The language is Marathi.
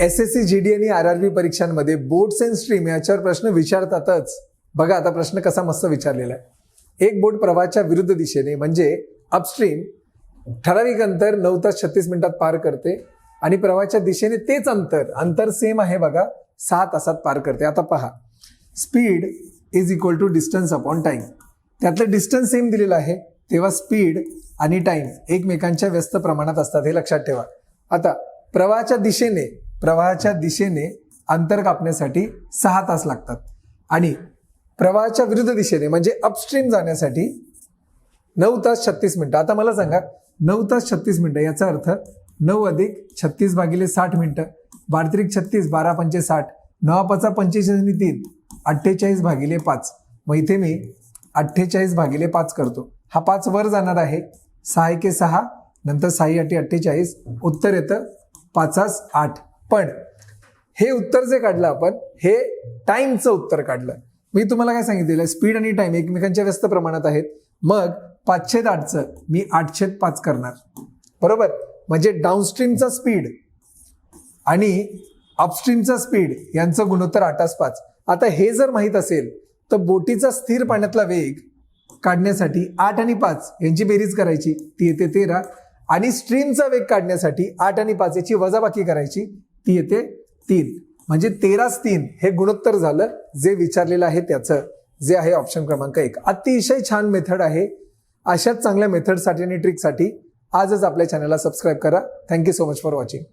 S S C G D आणि आर आर बी परीक्षांमध्ये बोर्ड्स अँड स्ट्रीम याच्यावर प्रश्न विचारतातच. बघा आता प्रश्न कसा मस्त विचारलेला आहे. एक बोट प्रवाहाच्या विरुद्ध दिशेने म्हणजे अपस्ट्रीम ठराविक अंतर नऊ तास छत्तीस मिनिटात पार करते आणि प्रवाहाच्या दिशेने तेच अंतर अंतर सेम आहे बघा सहा तासात पार करते. आता पहा. Speed is equal to distance upon time त्यातलं डिस्टन्स सेम दिलेलं आहे तेव्हा स्पीड आणि टाईम एकमेकांच्या व्यस्त प्रमाणात असतात हे लक्षात ठेवा. आता प्रवाहाच्या दिशेने प्रवाहाच्या दिशेने अंतर कापण्यासाठी सहा तास लागतात. आणि प्रवाहाच्या विरुद्ध दिशेने म्हणजे अपस्ट्रीम जाण्यासाठी नऊ तास छत्तीस मिनटं. आता मला सांगा नऊ तास छत्तीस मिनटं याचा अर्थ नऊ अधिक छत्तीस भागिले साठ मिनटं. बारत्रिक छत्तीस बारा पंचे साठ. नवा पाचा पंचेचाळीस आणि तीन. अठ्ठेचाळीस भागिले पाच. मग इथे मी अठ्ठेचाळीस भागिले पाच करतो. हा पाच वर जाणार आहे. सहा एके सहा नंतर साई अटी अठ्ठेचाळीस. उत्तर येतं पाचास आठ. पण हे उत्तर जे काढलं आपण हे टाईमचं उत्तर काढलं. मी तुम्हाला काय सांगितलेलं स्पीड आणि टाईम एकमेकांच्या व्यस्त प्रमाणात आहेत. मग पाचशेत आठचं मी आठशेत पाच करणार. बरोबर? म्हणजे डाऊनस्ट्रीमचा स्पीड आणि अपस्ट्रीमचा स्पीड यांचं गुणोत्तर आठास पाच. आता हे जर माहीत असेल तर बोटीचा स्थिर पाण्यातला वेग काढण्यासाठी आठ आणि पाच यांची बेरीज करायची ती येते तेरा. आणि स्ट्रीमचा वेग काढण्यासाठी आठ आणि पाच याची वजाबाकी करायची ती येते तीन. म्हणजे तेराच तीन हे गुणोत्तर झालं जे विचारलेलं आहे त्याचं जे आहे ऑप्शन क्रमांक एक. अतिशय छान मेथड आहे. अशाच चांगल्या मेथडसाठी आणि ट्रिकसाठी आजच आपल्या चॅनलला सबस्क्राईब करा. Thank you so much for watching